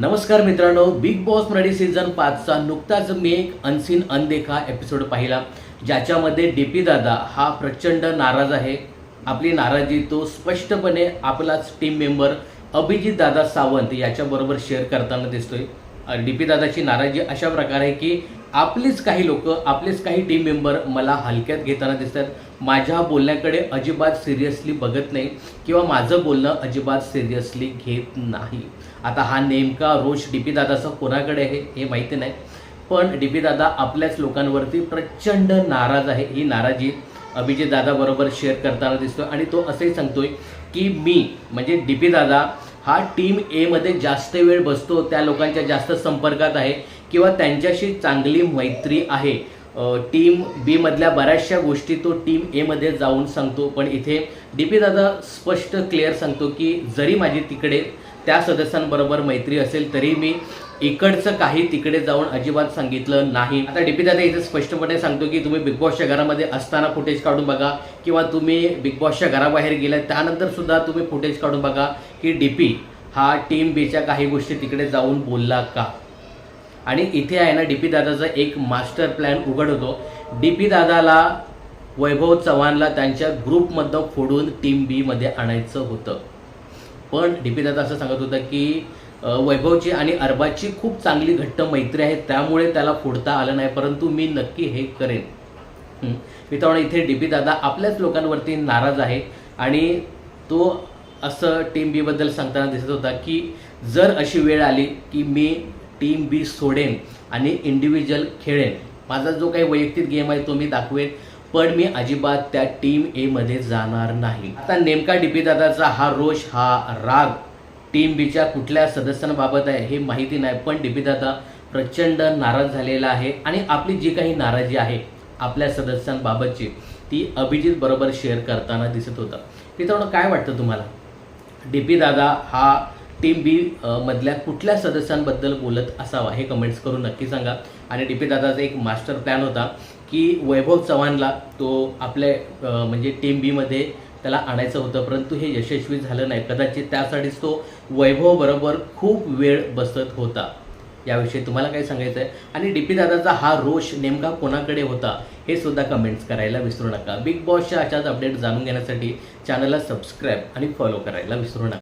नमस्कार मित्रांनो Bigg Boss Marathi season पाचचा नुकताच मी एक अनसीन अनदेखा एपिसोड पाहिला ज्याच्यामध्ये डी पी दादा हा प्रचंड नाराज आहे. आपली नाराजी तो स्पष्टपणे आपलाच टीम मेंबर अभिजित दादा सावंत याच्याबरोबर शेअर करताना दिसतोय. डी पी दादाची नाराजी अशा प्रकारे की आपलीच काही लोक आपलेच काही टीम मेंबर मला हलक्यात घेताना दिसतात. माझ्या बोलण्याकडे अजिबात सिरियसली बघत नाही किंवा माझं बोलणं अजिबात सिरियसली घेत नाही. आता हा नेमका रोष डी पी दादाचा कोणाकडे आहे हे माहिती नाही. पण डी पी दादा आपल्याच लोकांवरती प्रचंड नाराज आहे. ही नाराजी अभिजित दादाबरोबर शेअर करताना दिसतो आणि तो असंही सांगतोय की मी म्हणजे डी पी दादा हा टीम एमध्ये जास्त वेळ बसतो त्या लोकांच्या जास्त संपर्कात आहे किंवा त्यांच्याशी चांगली मैत्री आहे. टीम बी मधल्या बऱ्याचशा गोष्टी तो टीम ए मध्ये जाऊन सांगतो. पण इथे डी पी दादा स्पष्ट क्लिअर सांगतो की जरी माझी तिकडे त्या सदस्यांबरोबर मैत्री असेल तरी मी इकडचं काही तिकडे जाऊन अजिबात सांगितलं नाही. आता डीपी दादा इथे स्पष्टपणे सांगतो की तुम्ही बिग बॉसच्या घरामध्ये असताना फुटेज काढून बघा किंवा तुम्ही बिग बॉसच्या घराबाहेर गेल्या त्यानंतर सुद्धा तुम्ही फुटेज काढून बघा की डीपी हा टीम बीच्या काही गोष्टी तिकडे जाऊन बोलला का? आणि इथे आहे ना डीपी दादाचा एक मास्टर प्लॅन उघड होतो. डीपी दादाला वैभव चव्हाणला त्यांच्या ग्रुपमधनं फोडून टीम बीमध्ये आणायचं होतं. पण डीपी दादा असं सांगत होता की वैभवची आणि अरबाची खूप चांगली घट्ट मैत्री आहे. त्यामुळे त्याला फोडता आलं नाही. परंतु मी नक्की हे करेन. मित्रांनो इथे डीपी दादा आपल्याच लोकांवरती नाराज आहे. आणि तो असं टीम बी बद्दल सांगताना दिसत होता की जर अशी वेळ आली की मी टीम बी सोडेन आणि इंडिव्हिज्युअल खेळेन. माझा जो काही वैयक्तिक गेम आहे तो मी दाखवेन. पण मी अजिबात त्या टीम ए मध्ये जाणार नाही. आता नेमका डीपी दादाचा हा रोष हा राग टीम बीच्या कुठल्या सदस्यांबाबत आहे हे माहिती नाही पण डीपी दादा प्रचंड नाराज झालेला आहे आणि आपली जी काही नाराजी आहे आपल्या सदस्यांबाबतची ती अभिजित बरोबर शेअर करताना दिसत होता. मित्रांनो काय वाटतं तुम्हाला? डी पी दादा हा टीम बी मधल्या कुठल्या सदस्यांबद्दल बोलत असावा हे कमेंट्स करून नक्की सांगा. आणि डी पी दादाचा एक मास्टर प्लॅन होता की वैभव चव्हाणला तो आपल्या म्हणजे टीम बीमध्ये त्याला आणायचं होतं परंतु हे यशस्वी झालं नाही. कदाचित त्यासाठीच तो वैभवबरोबर खूप वेळ बसत होता. याविषयी तुम्हाला काय सांगायचं आहे आणि डी पी दादाचा हा रोष नेमका कोणाकडे होता हे सुद्धा कमेंट्स करायला विसरू नका. बिग बॉसच्या अशाच अपडेट जाणून घेण्यासाठी चॅनलला सबस्क्राईब आणि फॉलो करायला विसरू नका.